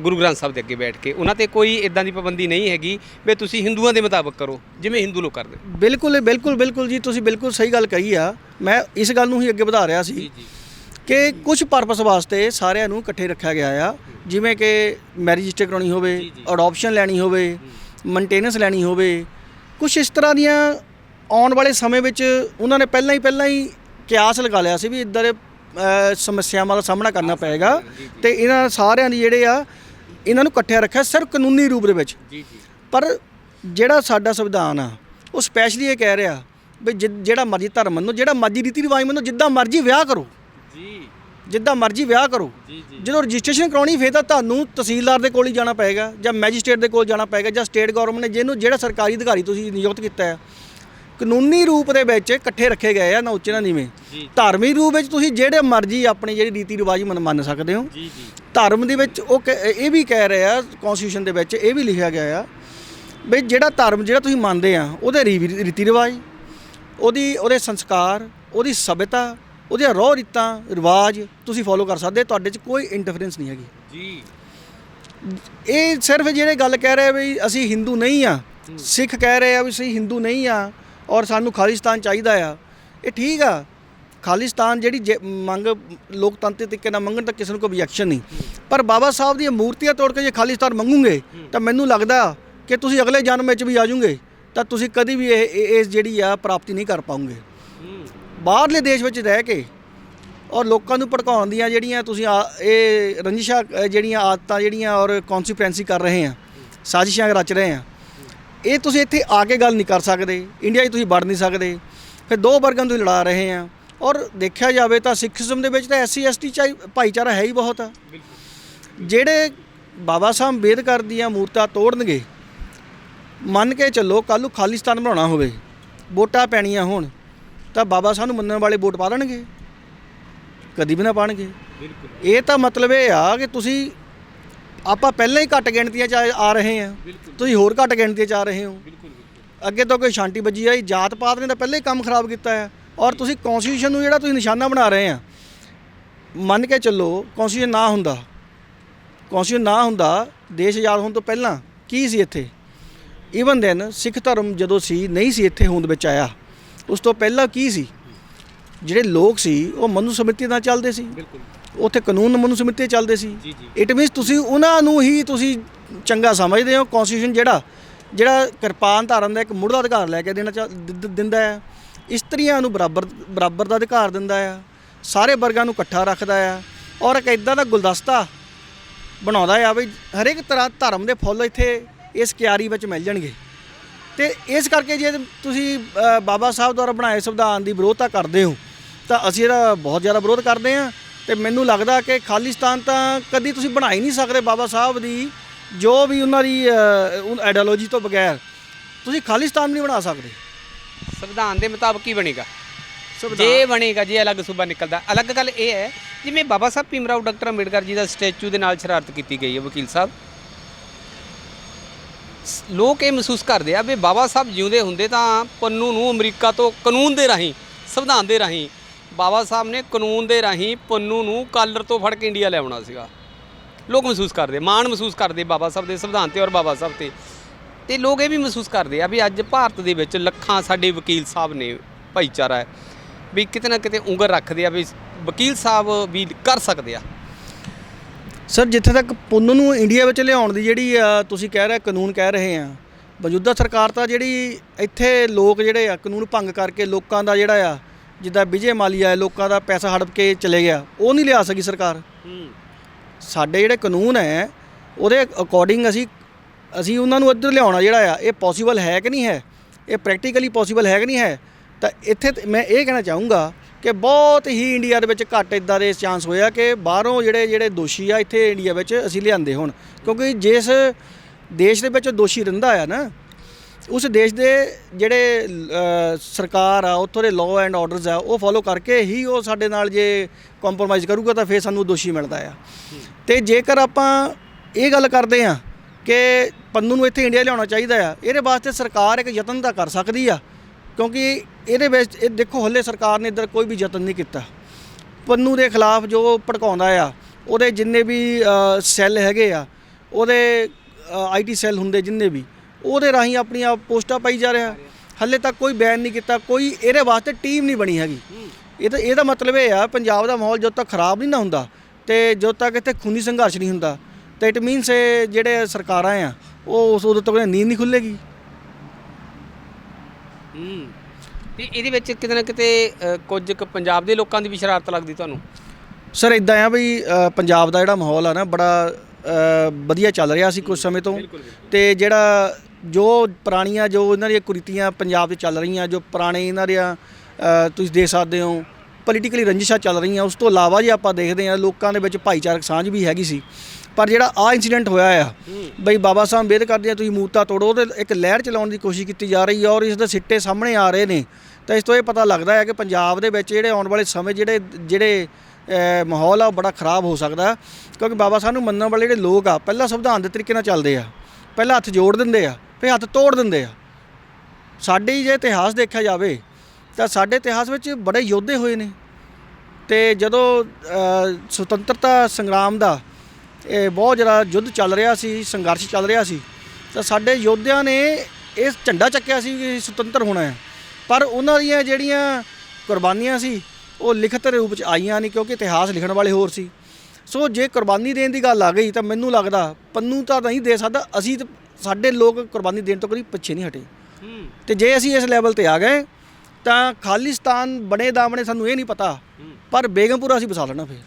ਗੁਰੂ ਗ੍ਰੰਥ ਸਾਹਿਬ ਦੇ ਅੱਗੇ ਬੈਠ ਕੇ। ਉਹਨਾਂ ਤੇ ਕੋਈ ਇਦਾਂ ਦੀ ਪਾਬੰਦੀ ਨਹੀਂ ਹੈਗੀ ਵੀ ਤੁਸੀਂ ਹਿੰਦੂਆਂ ਦੇ ਮੁਤਾਬਕ ਕਰੋ ਜਿਵੇਂ ਹਿੰਦੂ ਲੋਕ ਕਰਦੇ। ਬਿਲਕੁਲ ਬਿਲਕੁਲ ਬਿਲਕੁਲ ਜੀ ਤੁਸੀਂ ਬਿਲਕੁਲ ਸਹੀ ਗੱਲ ਕਹੀ ਆ। ਮੈਂ ਇਸ ਗੱਲ ਨੂੰ ਹੀ ਅੱਗੇ ਵਧਾ ਰਿਹਾ ਸੀ। ਜੀ। ਕਿ ਕੁਝ ਪਰਪਸ ਵਾਸਤੇ ਸਾਰਿਆਂ ਨੂੰ ਇਕੱਠੇ ਰੱਖਿਆ ਗਿਆ ਆ। ਜਿਵੇਂ ਕਿ ਮੈਰਿਜ ਰਜਿਸਟਰ ਕਰਾਉਣੀ ਹੋਵੇ। ਅਡਾਪਸ਼ਨ ਲੈਣੀ ਹੋਵੇ ਮੇਨਟੇਨੈਂਸ ਲੈਣੀ ਹੋਵੇ ਕੁਝ ਇਸ ਤਰ੍ਹਾਂ ਦੀਆਂ ਆਉਣ ਵਾਲੇ ਸਮੇਂ ਵਿੱਚ ਉਹਨਾਂ ਨੇ ਪਹਿਲਾਂ ਹੀ ਪਹਿਲਾਂ ਹੀ ਕਿਆਸ ਲਗਾ ਲਿਆ ਸੀ ਵੀ ਇੱਦਾਂ ਦੇ ਸਮੱਸਿਆਵਾਂ ਦਾ ਸਾਹਮਣਾ ਕਰਨਾ ਪਏਗਾ ਤੇ ਇਹਨਾਂ ਸਾਰਿਆਂ ਦੀ ਜਿਹੜੇ ਆ ਇਹਨਾਂ ਨੂੰ ਇਕੱਠਿਆ ਰੱਖਿਆ ਸਿਰਫ ਕਾਨੂੰਨੀ ਰੂਪ ਦੇ ਵਿੱਚ। ਜੀ ਜੀ। ਪਰ ਜਿਹੜਾ ਸਾਡਾ ਸੰਵਿਧਾਨ ਆ ਉਹ ਸਪੈਸ਼ਲੀ ਇਹ ਕਹਿ ਰਿਹਾ ਵੀ ਜਿਹੜਾ ਮਰਜ਼ੀ ਧਰਮ ਮੰਨੋ ਜਿਹੜਾ ਮਰਜ਼ੀ ਰੀਤੀ ਰਿਵਾਜ ਮੰਨੋ ਜਿੱਦਾਂ ਮਰਜ਼ੀ ਵਿਆਹ ਕਰੋ। ਜੀ। ਜਿੱਦਾਂ ਮਰਜ਼ੀ ਵਿਆਹ ਕਰੋ। ਜੀ ਜੀ। ਜਦੋਂ ਰਜਿਸਟ੍ਰੇਸ਼ਨ ਕਰਾਉਣੀ ਫੇਰ ਤਾਂ ਤੁਹਾਨੂੰ ਤਹਿਸੀਲਦਾਰ ਦੇ ਕੋਲ ਹੀ ਜਾਣਾ ਪਏਗਾ ਜਾਂ ਮੈਜਿਸਟ੍ਰੇਟ ਦੇ ਕੋਲ ਜਾਣਾ ਪਏਗਾ ਜਾਂ ਸਟੇਟ ਗਵਰਨਮੈਂਟ ਨੇ ਜਿਹਨੂੰ ਜਿਹੜਾ ਸਰਕਾਰੀ ਅਧਿਕਾਰੀ ਤੁਸੀਂ ਨਿਯੁਕਤ ਕੀਤਾ ਹੈ। ਕਾਨੂੰਨੀ ਰੂਪ ਦੇ ਵਿੱਚ ਇਕੱਠੇ ਰੱਖੇ ਗਏ ਆ ਨਾ ਉੱਚੇ ਨਾ ਨੀਵੇਂ। ਧਾਰਮਿਕ ਰੂਪ ਵਿੱਚ ਤੁਸੀਂ ਜਿਹੜੇ ਮਰਜ਼ੀ ਆਪਣੀ ਜਿਹੜੀ ਰੀਤੀ ਰਿਵਾਜ ਮੰਨ ਮੰਨ ਸਕਦੇ ਹੋ। ਜੀ ਜੀ। ਧਰਮ ਦੇ ਵਿੱਚ ਉਹ ਇਹ ਵੀ ਕਹਿ ਰਹੇ ਕਨਸਟੀਟਿਊਸ਼ਨ ਦੇ ਵਿੱਚ ਇਹ ਵੀ ਲਿਖਿਆ ਗਿਆ ਆ ਵੀ ਜਿਹੜਾ ਧਰਮ ਜਿਹੜਾ ਤੁਸੀਂ ਮੰਨਦੇ ਆ ਉਹਦੇ ਰੀਤੀ ਰਿਵਾਜ ਉਹਦੀ ਉਹਦੇ ਸੰਸਕਾਰ ਉਹਦੀ ਸਭਿਅਤਾ ਉਹਦੀਆਂ ਰੋਹ ਰੀਤਾਂ ਰਿਵਾਜ ਤੁਸੀਂ ਫੋਲੋ ਕਰ ਸਕਦੇ ਤੁਹਾਡੇ 'ਚ ਕੋਈ ਇੰਟਰਫੇਰੈਂਸ ਨਹੀਂ ਹੈਗੀ। ਜੀ। ਇਹ ਸਿਰਫ ਜਿਹੜੇ ਗੱਲ ਕਹਿ ਰਹੇ ਵੀ ਅਸੀਂ ਹਿੰਦੂ ਨਹੀਂ ਆ ਸਿੱਖ ਕਹਿ ਰਹੇ ਆ ਵੀ ਅਸੀਂ ਹਿੰਦੂ ਨਹੀਂ ਆ ਔਰ ਸਾਨੂੰ ਖਾਲਿਸਤਾਨ ਚਾਹੀਦਾ ਆ ਇਹ ਠੀਕ ਆ। ਖਾਲਿਸਤਾਨ ਜਿਹੜੀ ਮੰਗ ਲੋਕਤੰਤਰੀ ਤਰੀਕੇ ਨਾਲ ਮੰਗਣ ਤਾਂ ਕਿਸੇ ਨੂੰ ਕੋਈ objection ਨਹੀਂ। ਪਰ ਬਾਬਾ ਸਾਹਿਬ ਦੀਆਂ ਮੂਰਤੀਆਂ ਤੋੜ ਕੇ ਜੇ ਖਾਲਿਸਤਾਨ ਮੰਗੂਗੇ ਤਾਂ ਮੈਨੂੰ ਲੱਗਦਾ ਕਿ ਤੁਸੀਂ ਅਗਲੇ ਜਨਮ ਵਿੱਚ ਵੀ ਆ ਜਾਓਗੇ ਤਾਂ ਤੁਸੀਂ ਕਦੀ ਵੀ ਇਹ- ਇਸ ਜਿਹੜੀ ਆ ਪ੍ਰਾਪਤੀ ਨਹੀਂ ਕਰ ਪਾਉਂਗੇ। ਬਾਹਰਲੇ ਦੇਸ਼ ਵਿੱਚ ਰਹਿ ਕੇ ਔਰ ਲੋਕਾਂ ਨੂੰ ਭੜਕਾਉਣ ਦੀਆਂ ਜਿਹੜੀਆਂ ਤੁਸੀਂ ਆ- ਇਹ ਰੰਜਿਸ਼ਾਂ ਜਿਹੜੀਆਂ ਆਦਤਾਂ ਜਿਹੜੀਆਂ ਔਰ ਕਨਸੀਕੁਐਂਸੀ ਕਰ ਰਹੇ ਆ, ਸਾਜ਼ਿਸ਼ਾਂ ਰਚ ਰਹੇ ਆ, ਇਹ ਤੁਸੀਂ ਇੱਥੇ ਆ ਕੇ ਗੱਲ ਨਹੀਂ ਕਰ ਸਕਦੇ ਇੰਡੀਆ 'ਚ ਤੁਸੀਂ ਵੜ ਨਹੀਂ ਸਕਦੇ, ਫਿਰ ਦੋ ਵਰਗਾਂ ਨੂੰ ਲੜਾ ਰਹੇ ਆ ਔਰ ਦੇਖਿਆ ਜਾਵੇ ਤਾਂ ਸਿੱਖੀਜ਼ਮ ਦੇ ਵਿੱਚ ਤਾਂ ਐਸਸੀ ਐਸਟੀ ਭਾਈਚਾਰਾ ਹੈ ਹੀ ਬਹੁਤ ਆ। ਜਿਹੜੇ ਬਾਬਾ ਸਾਹਿਬ ਅੰਬੇਦਕਰ ਦੀਆਂ ਮੂਰਤਾਂ ਤੋੜਨਗੇ, ਮੰਨ ਕੇ ਚੱਲੋ ਕੱਲ੍ਹ ਨੂੰ ਖਾਲਿਸਤਾਨ ਬਣਾਉਣਾ ਹੋਵੇ, ਵੋਟਾਂ ਪੈਣੀਆਂ ਹੋਣ ਤਾਂ ਬਾਬਾ ਸਾਹਿਬ ਨੂੰ ਮੰਨਣ ਵਾਲੇ ਵੋਟ ਪਾ ਦੇਣਗੇ। ਕਦੀ ਵੀ ਨਾ ਪਾਣਗੇ। ਬਿਲਕੁਲ। ਇਹ ਤਾਂ ਮਤਲਬ ਇਹ ਆ ਕਿ ਤੁਸੀਂ ਆਪਾਂ ਪਹਿਲਾਂ ਹੀ ਘੱਟ ਗਿਣਤੀਆਂ ਚ ਆ- ਆ ਰਹੇ ਆ ਤੁਸੀਂ ਹੋਰ ਘੱਟ ਗਿਣਤੀਆਂ ਚ ਆ ਰਹੇ ਹੋ। ਅੱਗੇ ਤੋਂ ਕੋਈ ਸ਼ਾਂਤੀ ਵੱਜੀ ਆਈ ਜਾਤ ਪਾਤ ਨੇ ਤਾਂ ਪਹਿਲਾਂ ਹੀ ਕੰਮ ਖਰਾਬ ਕੀਤਾ ਹੈ। ਔਰ ਤੁਸੀਂ ਕਨਸਟੀਟਿਊਸ਼ਨ ਨੂੰ ਜਿਹੜਾ ਤੁਸੀਂ ਨਿਸ਼ਾਨਾ ਬਣਾ ਰਹੇ ਆ ਮੰਨ ਕੇ ਚੱਲੋ ਕਨਸਟੀਟਿਊਸ਼ਨ ਨਾ ਹੁੰਦਾ। ਕਨਸਟੀਟਿਊਸ਼ਨ ਨਾ ਹੁੰਦਾ ਦੇਸ਼ ਆਜ਼ਾਦ ਹੋਣ ਤੋਂ ਪਹਿਲਾਂ ਕੀ ਸੀ ਇੱਥੇ? ਈਵਨ ਦੈਨ ਸਿੱਖ ਧਰਮ ਜਦੋਂ ਸੀ ਨਹੀਂ ਸੀ ਇੱਥੇ ਹੋਂਦ ਵਿੱਚ ਆਇਆ। ਉਸ ਤੋਂ ਪਹਿਲਾਂ ਕੀ ਸੀ? ਜਿਹੜੇ ਲੋਕ ਸੀ ਉਹ ਮਨੂ ਸਮਿਤੀ ਨਾਲ ਚੱਲਦੇ ਸੀ। ਬਿਲਕੁਲ। ਉੱਥੇ ਕਾਨੂੰਨ ਮਨੂ ਸਮਿਤੀ ਚੱਲਦੇ ਸੀ। ਇਟ ਮੀਨਸ ਤੁਸੀਂ ਉਹਨਾਂ ਨੂੰ ਹੀ ਤੁਸੀਂ ਚੰਗਾ ਸਮਝਦੇ ਹੋ। ਕਨਸਟੀਟਿਊਸ਼ਨ ਜਿਹੜਾ ਜਿਹੜਾ ਕਿਰਪਾਨ ਧਾਰਨ ਦਾ ਇੱਕ ਮੁੱਢਲਾ ਅਧਿਕਾਰ ਲੈ ਕੇ ਦੇਣਾ ਦਿੰਦਾ ਹੈ ਇਸਤਰੀਆਂ ਨੂੰ ਬਰਾਬਰ ਬਰਾਬਰ ਦਾ ਅਧਿਕਾਰ ਦਿੰਦਾ ਆ। ਸਾਰੇ ਵਰਗਾਂ ਨੂੰ ਇਕੱਠਾ ਰੱਖਦਾ ਆ। ਔਰ ਇੱਕ ਇਦਾਂ ਦਾ ਗੁਲਦਸਤਾ ਬਣਾਉਂਦਾ ਆ ਵੀ ਹਰੇਕ ਤਰ੍ਹਾਂ ਧਰਮ ਦੇ ਫੁੱਲ ਇੱਥੇ ਇਸ ਕਿਆਰੀ ਵਿੱਚ ਮਿਲ ਜਾਣਗੇ। ਤੇ ਇਸ ਕਰਕੇ ਜੇ ਤੁਸੀਂ ਅ, ਬਾਬਾ ਸਾਹਿਬ ਦੁਆਰਾ ਬਣਾਏ ਸੰਵਿਧਾਨ ਦੀ ਵਿਰੋਧਤਾ ਕਰਦੇ ਹੋ ਤਾਂ ਅਸੀਂ ਇਹਦਾ ਬਹੁਤ ਜ਼ਿਆਦਾ ਵਿਰੋਧ ਕਰਦੇ ਹਾਂ। ਤੇ ਮੈਨੂੰ ਲੱਗਦਾ ਕਿ ਖਾਲਿਸਤਾਨ ਤਾਂ ਕਦੀ ਤੁਸੀਂ ਬਣਾ ਹੀ ਨਹੀਂ ਸਕਦੇ ਬਾਬਾ ਸਾਹਿਬ ਦੀ ਜੋ ਵੀ ਉਹਨਾਂ ਦੀ ਆਈਡੀਓਲੋਜੀ ਤੋਂ ਬਗੈਰ। ਤੁਸੀਂ ਖਾਲਿਸਤਾਨ ਨਹੀਂ ਬਣਾ ਸਕਦੇ। ਸੰਵਿਧਾਨ ਦੇ ਮੁਤਾਬਕ ਕੀ ਬਣੇਗਾ। ਜੇ ਬਣੇਗਾ ਜੇ ਅਲੱਗ ਸੂਬਾ ਨਿਕਲਦਾ। ਅਲੱਗ ਗੱਲ ਇਹ ਹੈ ਜਿਵੇਂ ਬਾਬਾ ਸਾਹਿਬ ਭੀਮਰਾਓ ਡਾਕਟਰ ਅੰਬੇਡਕਰ ਜੀ ਦਾ ਸਟੈਚੂ ਦੇ ਨਾਲ ਸ਼ਰਾਰਤ ਕੀਤੀ ਗਈ ਹੈ ਵਕੀਲ ਸਾਹਿਬ। ਲੋਕ ਇਹ ਮਹਿਸੂਸ ਕਰਦੇ ਆ ਵੀ ਬਾਬਾ ਸਾਹਿਬ ਜਿਉਂਦੇ ਹੁੰਦੇ ਤਾਂ ਪੰਨੂ ਨੂੰ ਅਮਰੀਕਾ ਤੋਂ ਕਾਨੂੰਨ ਦੇ ਰਾਹੀਂ, ਸੰਵਿਧਾਨ ਦੇ ਰਾਹੀਂ, ਬਾਬਾ ਸਾਹਿਬ ਨੇ ਕਾਨੂੰਨ ਦੇ ਰਾਹੀਂ ਪੰਨੂ ਨੂੰ ਕਾਲਰ ਤੋਂ ਫੜ ਕੇ ਇੰਡੀਆ ਲਿਆਉਣਾ ਸੀਗਾ। ਲੋਕ ਮਹਿਸੂਸ ਕਰਦੇ, ਮਾਣ ਮਹਿਸੂਸ ਕਰਦੇ ਬਾਬਾ ਸਾਹਿਬ ਦੇ ਸੰਵਿਧਾਨ ਤੇ ਔਰ ਬਾਬਾ ਸਾਹਿਬ ਤੇ। ਤੇ ਲੋਕ ਇਹ ਵੀ ਮਹਿਸੂਸ ਕਰਦੇ ਆ ਵੀ ਅੱਜ ਭਾਰਤ ਦੇ ਵਿੱਚ ਲੱਖਾਂ ਸਾਡੇ ਵਕੀਲ ਸਾਹਿਬ ਨੇ ਭਾਈਚਾਰਾ ਹੈ, ਵੀ ਕਿਤੇ ਨਾ ਕਿਤੇ ਉਂਗਲ ਰੱਖਦੇ ਆ ਵੀ ਵਕੀਲ ਸਾਹਿਬ ਵੀ ਕਰ ਸਕਦੇ ਆ। ਸਰ ਜਿੱਥੇ ਤੱਕ ਪੁੰਨ ਨੂੰ ਇੰਡੀਆ ਵਿੱਚ ਲਿਆਉਣ ਦੀ ਜਿਹੜੀ ਤੁਸੀਂ ਕਹਿ ਰਹੇ ਕਾਨੂੰਨ ਕਹਿ ਰਹੇ ਆ ਮੌਜੂਦਾ ਸਰਕਾਰ ਤਾਂ ਜਿਹੜੀ ਇੱਥੇ ਲੋਕ ਜਿਹੜੇ ਆ ਕਾਨੂੰਨ ਭੰਗ ਕਰਕੇ ਲੋਕਾਂ ਦਾ ਜਿਹੜਾ ਆ ਜਿੱਦਾਂ ਵਿਜੇ ਮਾਲੀਆ ਲੋਕਾਂ ਦਾ ਪੈਸਾ ਹੜਪ ਕੇ ਚਲੇ ਗਿਆ ਉਹ ਨਹੀਂ ਲਿਆ ਸਕੀ ਸਰਕਾਰ। ਸਾਡੇ ਜਿਹੜੇ ਕਾਨੂੰਨ ਹੈ ਉਹਦੇ ਅਕੋਰਡਿੰਗ ਅਸੀਂ ਅਸੀਂ ਉਹਨਾਂ ਨੂੰ ਇੱਧਰ ਲਿਆਉਣਾ ਜਿਹੜਾ ਆ ਇਹ ਪੋਸੀਬਲ ਹੈ ਕਿ ਨਹੀਂ ਹੈ? ਇਹ ਪ੍ਰੈਕਟੀਕਲੀ ਪੋਸੀਬਲ ਹੈ ਕਿ ਨਹੀਂ ਹੈ? ਤਾਂ ਇੱਥੇ ਮੈਂ ਇਹ ਕਹਿਣਾ ਚਾਹੂੰਗਾ ਕਿ ਬਹੁਤ ਹੀ ਇੰਡੀਆ ਦੇ ਵਿੱਚ ਘੱਟ ਇਦਾਂ ਦੇ ਚਾਂਸ ਹੋਇਆ ਕਿ ਬਾਹਰੋਂ ਜਿਹੜੇ ਜਿਹੜੇ ਦੋਸ਼ੀ ਆ ਇੱਥੇ ਇੰਡੀਆ ਵਿੱਚ ਅਸੀਂ ਲਿਆਂਦੇ ਹੋਣ। ਕਿਉਂਕਿ ਜਿਸ ਦੇਸ਼ ਦੇ ਵਿੱਚ ਦੋਸ਼ੀ ਰਹਿੰਦਾ ਆ ਨਾ, ਉਸ ਦੇਸ਼ ਦੇ ਜਿਹੜੇ ਸਰਕਾਰ ਆ, ਉੱਥੋਂ ਦੇ ਲਾਅ ਐਂਡ ਆਰਡਰਸ ਆ, ਉਹ ਫੋਲੋ ਕਰਕੇ ਹੀ ਉਹ ਸਾਡੇ ਨਾਲ ਜੇ ਕੰਪਰੋਮਾਈਜ਼ ਕਰੂਗਾ ਤਾਂ ਫਿਰ ਸਾਨੂੰ ਦੋਸ਼ੀ ਮਿਲਦਾ ਆ। ਤੇ ਜੇਕਰ ਆਪਾਂ ਇਹ ਗੱਲ ਕਰਦੇ ਆ ਕਿ ਪੰਨੂ ਨੂੰ ਇੱਥੇ ਇੰਡੀਆ ਲਿਆਉਣਾ ਚਾਹੀਦਾ ਆ, ਇਹਦੇ ਵਾਸਤੇ ਸਰਕਾਰ ਇੱਕ ਯਤਨ ਤਾਂ ਕਰ ਸਕਦੀ ਆ। ਕਿਉਂਕਿ ਇਹਦੇ ਵਿੱਚ ਇਹ ਦੇਖੋ ਹੱਲੇ ਸਰਕਾਰ ਨੇ ਇੱਧਰ ਕੋਈ ਵੀ ਯਤਨ ਨਹੀਂ ਕੀਤਾ। ਪੰਨੂ ਦੇ ਖਿਲਾਫ ਜੋ ਭੜਕਾਉਂਦਾ ਆ, ਉਹਦੇ ਜਿੰਨੇ ਵੀ ਸੈੱਲ ਹੈਗੇ ਆ, ਉਹਦੇ ਆਈਟੀ ਸੈੱਲ ਹੁੰਦੇ ਜਿੰਨੇ ਵੀ, ਉਹਦੇ ਰਾਹੀਂ ਆਪਣੀਆਂ ਪੋਸਟਾਂ ਪਾਈ ਜਾ ਰਿਹਾ। ਹੱਲੇ ਤੱਕ ਕੋਈ ਬੈਨ ਨਹੀਂ ਕੀਤਾ, ਕੋਈ ਇਹਦੇ ਵਾਸਤੇ ਟੀਮ ਨਹੀਂ ਬਣੀ ਹੈਗੀ। ਇਹ ਤਾਂ, ਇਹਦਾ ਮਤਲਬ ਇਹ ਆ, ਪੰਜਾਬ ਦਾ ਮਾਹੌਲ ਜਦੋਂ ਤੱਕ ਖਰਾਬ ਨਹੀਂ ਨਾ ਹੁੰਦਾ ਤੇ ਜਦੋਂ ਤੱਕ ਇੱਥੇ ਖੂਨੀ ਸੰਘਰਸ਼ ਨਹੀਂ ਹੁੰਦਾ, ਤਾਂ ਇਟ ਮੀਨਸ ਜਿਹੜੇ ਸਰਕਾਰਾਂ ਆ, ਉਹ ਉਸ ਉਦੋਂ ਤੱਕ ਨੀਂਦ ਨਹੀਂ ਖੁੱਲੇਗੀ। ਹੂੰ। ਤੇ ਇਹਦੇ ਵਿੱਚ ਕਿਤੇ ਨਾ ਕਿਤੇ ਅ, ਕੁਝ ਕੁ ਪੰਜਾਬ ਦੇ ਲੋਕਾਂ ਦੀ ਵੀ ਸ਼ਰਾਰਤ ਲੱਗਦੀ ਤੁਹਾਨੂੰ? ਸਰ ਇਦਾਂ ਆ ਵੀ ਅ, ਪੰਜਾਬ ਦਾ ਜਿਹੜਾ ਮਾਹੌਲ ਆ ਨਾ ਬੜਾ ਅ, ਵਧੀਆ ਚੱਲ ਰਿਹਾ ਸੀ ਕੁਝ ਸਮੇਂ ਤੋਂ। ਤੇ ਜਿਹੜਾ ਜੋ ਪੁਰਾਣੀਆਂ ਜੋ ਇਹਨਾਂ ਦੀਆਂ ਕੁਰੀਤੀਆਂ ਪੰਜਾਬ 'ਚ ਚੱਲ ਰਹੀਆਂ ਜੋ ਪੁਰਾਣੇ ਇਹਨਾਂ ਦੀਆਂ ਅ, ਤੁਸੀਂ ਦੇਖ ਸਕਦੇ ਹੋ ਪੋਲੀਟੀਕਲੀ ਰੰਜਿਸ਼ਾਂ ਚੱਲ ਰਹੀਆਂ ਉਸ ਤੋਂ ਇਲਾਵਾ ਜੇ ਆਪਾਂ ਦੇਖਦੇ ਹਾਂ ਲੋਕਾਂ ਦੇ ਵਿੱਚ ਭਾਈਚਾਰਕ ਸਾਂਝ ਵੀ ਹੈਗੀ ਸੀ। ਪਰ ਜਿਹੜਾ ਆ ਇਨਸੀਡੈਂਟ ਹੋਇਆ ਆ ਬਈ ਬਾਬਾ ਸਾਹਿਬ ਅੰਬੇਦਕਰ ਦੀਆਂ ਤੁਸੀਂ ਮੂਰਤਾਂ ਤੋੜੋ ਉਹਦੇ ਇੱਕ ਲਹਿਰ ਚਲਾਉਣ ਦੀ ਕੋਸ਼ਿਸ਼ ਕੀਤੀ ਜਾ ਰਹੀ ਹੈ ਔਰ ਇਸ ਦੇ ਸਿੱਟੇ ਸਾਹਮਣੇ ਆ ਰਹੇ ਨੇ। ਤਾਂ ਇਸ ਤੋਂ ਇਹ ਪਤਾ ਲੱਗਦਾ ਹੈ ਕਿ ਪੰਜਾਬ ਦੇ ਵਿੱਚ ਜਿਹੜੇ ਆਉਣ ਵਾਲੇ ਸਮੇਂ ਜਿਹੜੇ ਜਿਹੜੇ ਮਾਹੌਲ ਆ ਬੜਾ ਖਰਾਬ ਹੋ ਸਕਦਾ ਕਿਉਂਕਿ ਬਾਬਾ ਸਾਹਿਬ ਨੂੰ ਮੰਨਣ ਵਾਲੇ ਜਿਹੜੇ ਲੋਕ ਆ ਪਹਿਲਾਂ ਸੰਵਿਧਾਨ ਦੇ ਤਰੀਕੇ ਨਾਲ ਚੱਲਦੇ ਆ। ਪਹਿਲਾਂ ਹੱਥ ਜੋੜ ਦਿੰਦੇ ਆ ਫਿਰ ਹੱਥ ਤੋੜ ਦਿੰਦੇ ਆ। ਸਾਡੇ ਹੀ ਜੇ ਇਤਿਹਾਸ ਦੇਖਿਆ ਜਾਵੇ ਤਾਂ ਸਾਡੇ ਇਤਿਹਾਸ ਵਿੱਚ ਬੜੇ ਯੋਧੇ ਹੋਏ ਨੇ। ਤੇ ਜਦੋਂ ਸੁਤੰਤਰਤਾ ਸੰਗਰਾਮ ਦਾ ਇਹ ਬਹੁਤ ਜ਼ਿਆਦਾ ਯੁੱਧ ਚੱਲ ਰਿਹਾ ਸੀ ਸੰਘਰਸ਼ ਚੱਲ ਰਿਹਾ ਸੀ। ਤਾਂ ਸਾਡੇ ਯੋਧਿਆਂ ਨੇ ਇਹ ਝੰਡਾ ਚੱਕਿਆ ਸੀ ਕਿ ਸੁਤੰਤਰ ਹੋਣਾ ਹੈ। ਪਰ ਉਹਨਾਂ ਦੀਆਂ ਜਿਹੜੀਆਂ ਕੁਰਬਾਨੀਆਂ ਸੀ ਉਹ ਲਿਖਤ ਰੂਪ ਚ ਆਈਆਂ ਨਹੀਂ ਕਿਉਂਕਿ ਇਤਿਹਾਸ ਲਿਖਣ ਵਾਲੇ ਹੋਰ ਸੀ। ਸੋ ਜੇ ਕੁਰਬਾਨੀ ਦੇਣ ਦੀ ਗੱਲ ਆ ਗਈ ਤਾਂ ਮੈਨੂੰ ਲੱਗਦਾ ਪੰਨੂ ਤਾਂ ਨਹੀਂ ਦੇ ਸਕਦਾ। ਅਸੀਂ ਤਾਂ ਸਾਡੇ ਲੋਕ ਕੁਰਬਾਨੀ ਦੇਣ ਤੋਂ ਕਦੀ ਪਿੱਛੇ ਨਹੀਂ ਹਟੇ। ਤੇ ਜੇ ਅਸੀਂ ਇਸ ਲੈਵਲ ਤੇ ਆ ਗਏ ਤਾਂ ਖਾਲਿਸਤਾਨ ਬਣੇ ਦਾਮਣੇ ਸਾਨੂੰ ਇਹ ਨਹੀਂ ਪਤਾ। ਪਰ ਬੇਗਮਪੁਰਾ ਅਸੀਂ ਵਸਾ ਲੈਣਾ ਫਿਰ।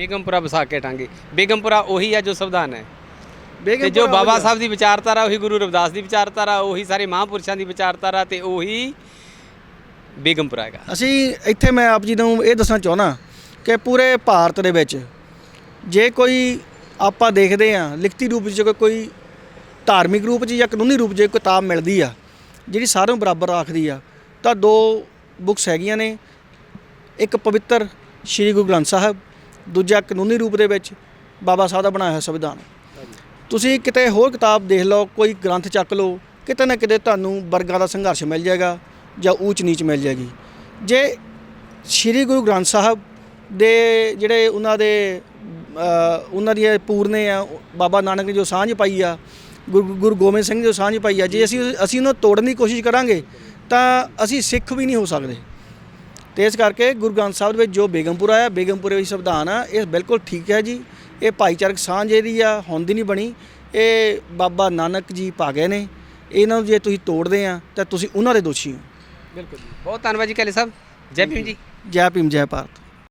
ਬੇਗਮਪੁਰਾ ਵਸਾ ਕੇ ਟਾਂਗੇ। ਬੇਗਮਪੁਰਾ ਉਹੀ ਹੈ ਜੋ ਸੰਵਿਧਾਨ ਹੈ। ਤੇ ਜੋ ਬਾਬਾ। ਸਾਹਿਬ ਦੀ ਵਿਚਾਰਧਾਰਾ ਉਹੀ ਗੁਰੂ ਰਵਿਦਾਸ ਦੀ ਵਿਚਾਰਧਾਰਾ ਉਹੀ ਸਾਰੇ ਮਹਾਂਪੁਰਸ਼ਾਂ ਦੀ ਵਿਚਾਰਧਾਰਾ ਤੇ ਉਹੀ ਬੇਗਮਪੁਰਾ ਹੈਗਾ। ਅਸੀਂ ਇੱਥੇ ਮੈਂ ਆਪ ਜੀ ਨੂੰ ਇਹ ਦੱਸਣਾ ਚਾਹੁੰਦਾ ਕਿ ਪੂਰੇ ਭਾਰਤ ਦੇ ਵਿੱਚ ਜੇ ਕੋਈ ਆਪਾਂ ਦੇਖਦੇ ਆ ਲਿਖਤੀ ਰੂਪ 'ਚ ਕੋਈ- ਕੋਈ ਧਾਰਮਿਕ ਰੂਪ 'ਚ ਜਾਂ ਕਾਨੂੰਨੀ ਰੂਪ 'ਚ ਜੇ ਕਿਤਾਬ ਮਿਲਦੀ ਆ ਜਿਹੜੀ ਸਾਰਿਆਂ ਨੂੰ ਬਰਾਬਰ ਰੱਖਦੀ ਆ ਤਾਂ ਦੋ ਬੁੱਕਸ ਹੈਗੀਆਂ ਨੇ। ਇੱਕ ਪਵਿੱਤਰ ਸ੍ਰੀ ਗੁਰੂ ਗ੍ਰੰਥ ਸਾਹਿਬ ਦੂਜਾ ਕਾਨੂੰਨੀ ਰੂਪ ਦੇ ਵਿੱਚ ਬਾਬਾ ਸਾਹਿਬ ਦਾ ਬਣਾਇਆ ਹੋਇਆ ਸੰਵਿਧਾਨ। ਤੁਸੀਂ ਕਿਤੇ ਹੋਰ ਕਿਤਾਬ ਦੇਖ ਲਓ, ਕੋਈ ਗ੍ਰੰਥ ਚੱਕ ਲਓ, ਕਿਤੇ ਨਾ ਕਿਤੇ ਤੁਹਾਨੂੰ ਵਰਗਾਂ ਦਾ ਸੰਘਰਸ਼ ਮਿਲ ਜਾਏਗਾ ਜਾਂ ਊਚ ਨੀਚ ਮਿਲ ਜਾਏਗੀ। ਜੇ ਸ੍ਰੀ ਗੁਰੂ ਗ੍ਰੰਥ ਸਾਹਿਬ ਦੇ ਜਿਹੜੇ ਉਹਨਾਂ ਦੇ ਉਹਨਾਂ ਦੀਆਂ ਪੂਰਨੇ ਆ, ਬਾਬਾ ਨਾਨਕ ਨੇ ਜੋ ਸਾਂਝ ਪਾਈ ਆ, ਗੁਰੂ ਗੁਰੂ ਗੋਬਿੰਦ ਸਿੰਘ ਨੇ ਜੋ ਸਾਂਝ ਪਾਈ ਆ, ਜੇ ਅਸੀਂ ਅਸੀਂ ਉਹਨੂੰ ਤੋੜਨ ਦੀ ਕੋਸ਼ਿਸ਼ ਕਰਾਂਗੇ, ਤਾਂ ਅਸੀਂ ਸਿੱਖ ਵੀ ਨਹੀਂ ਹੋ ਸਕਦੇ। ਤੇ ਇਸ ਕਰਕੇ ਗੁਰੂ ਗ੍ਰੰਥ ਸਾਹਿਬ ਦੇ ਵਿੱਚ ਜੋ ਬੇਗਮਪੁਰਾ ਹੈ ਬੇਗਮਪੁਰੇ ਵਿੱਚ ਸੰਵਿਧਾਨ ਆ ਇਹ ਬਿਲਕੁਲ ਠੀਕ ਹੈ ਜੀ। ਇਹ ਭਾਈਚਾਰਕ ਸਾਂਝ ਇਹਦੀ ਆ ਹੁੰਦੀ ਨਹੀਂ ਬਣੀ। ਇਹ ਬਾਬਾ ਨਾਨਕ ਜੀ ਪਾ ਗਏ ਨੇ। ਇਹਨਾਂ ਨੂੰ ਜੇ ਤੁਸੀਂ ਤੋੜਦੇ ਆ ਤਾਂ ਤੁਸੀਂ ਉਹਨਾਂ ਦੇ ਦੋਸ਼ੀ ਹੋ। ਬਿਲਕੁਲ ਬਹੁਤ ਧੰਨਵਾਦ ਜੀ ਕਾਲੇ ਸਾਹਿਬ। ਜੈ ਭੀਮ ਜੀ। ਜੈ ਭੀਮ ਜੈ ਭਾਰਤ।